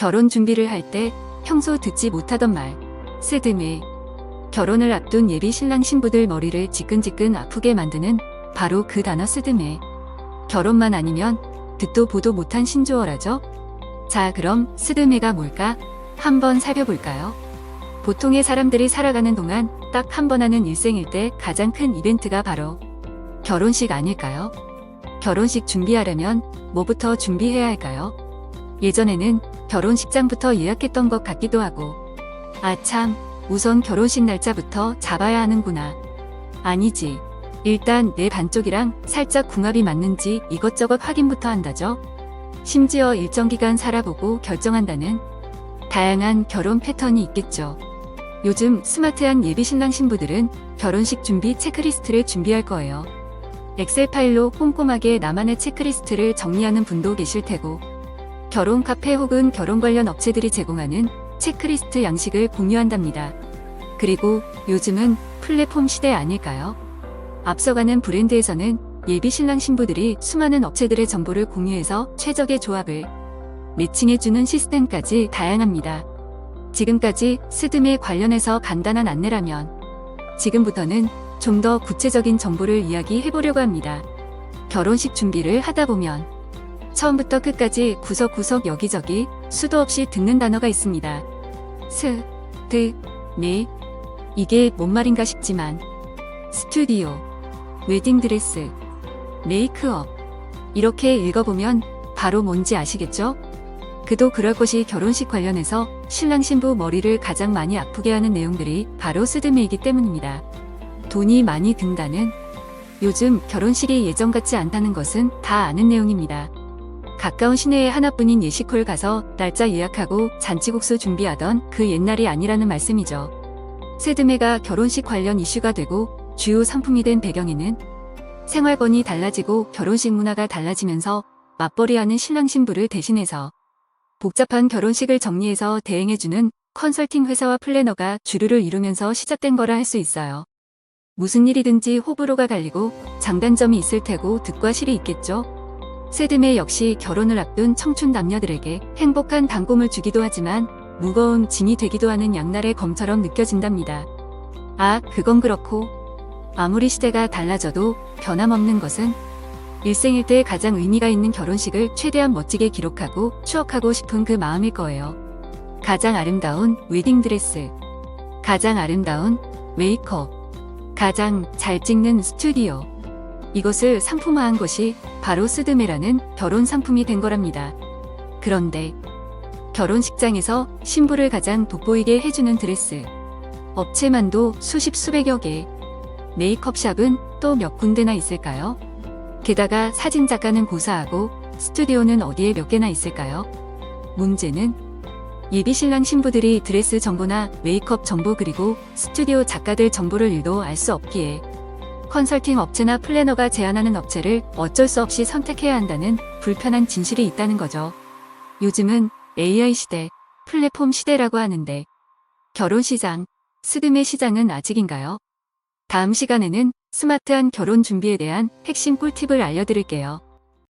결혼 준비를 할 때 평소 듣지 못하던 말, 스드메. 결혼을 앞둔 예비 신랑 신부들 머리를 지끈지끈 아프게 만드는 바로 그 단어 스드메. 결혼만 아니면 듣도 보도 못한 신조어라죠? 자, 그럼 스드메가 뭘까? 한번 살펴볼까요? 보통의 사람들이 살아가는 동안 딱 한 번 하는 일생일 때 가장 큰 이벤트가 바로 결혼식 아닐까요? 결혼식 준비하려면 뭐부터 준비해야 할까요? 예전에는 결혼식장부터 예약했던 것 같기도 하고, 아 참, 우선 결혼식 날짜부터 잡아야 하는구나. 아니지. 일단 내 반쪽이랑 살짝 궁합이 맞는지 이것저것 확인부터 한다죠. 심지어 일정 기간 살아보고 결정한다는 다양한 결혼 패턴이 있겠죠. 요즘 스마트한 예비 신랑 신부들은 결혼식 준비 체크리스트를 준비할 거예요. 엑셀 파일로 꼼꼼하게 나만의 체크리스트를 정리하는 분도 계실 테고, 결혼 카페 혹은 결혼 관련 업체들이 제공하는 체크리스트 양식을 공유한답니다. 그리고 요즘은 플랫폼 시대 아닐까요? 앞서가는 브랜드에서는 예비 신랑 신부들이 수많은 업체들의 정보를 공유해서 최적의 조합을 매칭해주는 시스템까지 다양합니다. 지금까지 스드메 관련해서 간단한 안내라면 지금부터는 좀 더 구체적인 정보를 이야기해보려고 합니다. 결혼식 준비를 하다 보면 처음부터 끝까지 구석구석 여기저기 수도 없이 듣는 단어가 있습니다. 스, 드, 네. 이게 뭔 말인가 싶지만 스튜디오, 웨딩드레스, 메이크업 이렇게 읽어보면 바로 뭔지 아시겠죠? 그도 그럴 것이 결혼식 관련해서 신랑 신부 머리를 가장 많이 아프게 하는 내용들이 바로 스드메이기 때문입니다. 돈이 많이 든다는 요즘 결혼식이 예전 같지 않다는 것은 다 아는 내용입니다. 가까운 시내에 하나뿐인 예식홀 가서 날짜 예약하고 잔치국수 준비하던 그 옛날이 아니라는 말씀이죠. 세드메가 결혼식 관련 이슈가 되고 주요 상품이 된 배경에는 생활권이 달라지고 결혼식 문화가 달라지면서 맞벌이하는 신랑 신부를 대신해서 복잡한 결혼식을 정리해서 대행해주는 컨설팅 회사와 플래너가 주류를 이루면서 시작된 거라 할 수 있어요. 무슨 일이든지 호불호가 갈리고 장단점이 있을 테고 득과 실이 있겠죠. 세드메 역시 결혼을 앞둔 청춘 남녀들에게 행복한 단꿈을 주기도 하지만 무거운 짐이 되기도 하는 양날의 검처럼 느껴진답니다. 아, 그건 그렇고 아무리 시대가 달라져도 변함없는 것은 일생일 때 가장 의미가 있는 결혼식을 최대한 멋지게 기록하고 추억하고 싶은 그 마음일 거예요. 가장 아름다운 웨딩드레스, 가장 아름다운 메이크업, 가장 잘 찍는 스튜디오. 이것을 상품화한 것이 바로 스드메라는 결혼 상품이 된 거랍니다. 그런데 결혼식장에서 신부를 가장 돋보이게 해주는 드레스. 업체만도 수십 수백여 개. 메이크업샵은 또 몇 군데나 있을까요? 게다가 사진 작가는 고사하고 스튜디오는 어디에 몇 개나 있을까요? 문제는 예비 신랑 신부들이 드레스 정보나 메이크업 정보 그리고 스튜디오 작가들 정보를 일도 알 수 없기에 컨설팅 업체나 플래너가 제안하는 업체를 어쩔 수 없이 선택해야 한다는 불편한 진실이 있다는 거죠. 요즘은 AI 시대, 플랫폼 시대라고 하는데 결혼 시장, 스드메 시장은 아직인가요? 다음 시간에는 스마트한 결혼 준비에 대한 핵심 꿀팁을 알려드릴게요.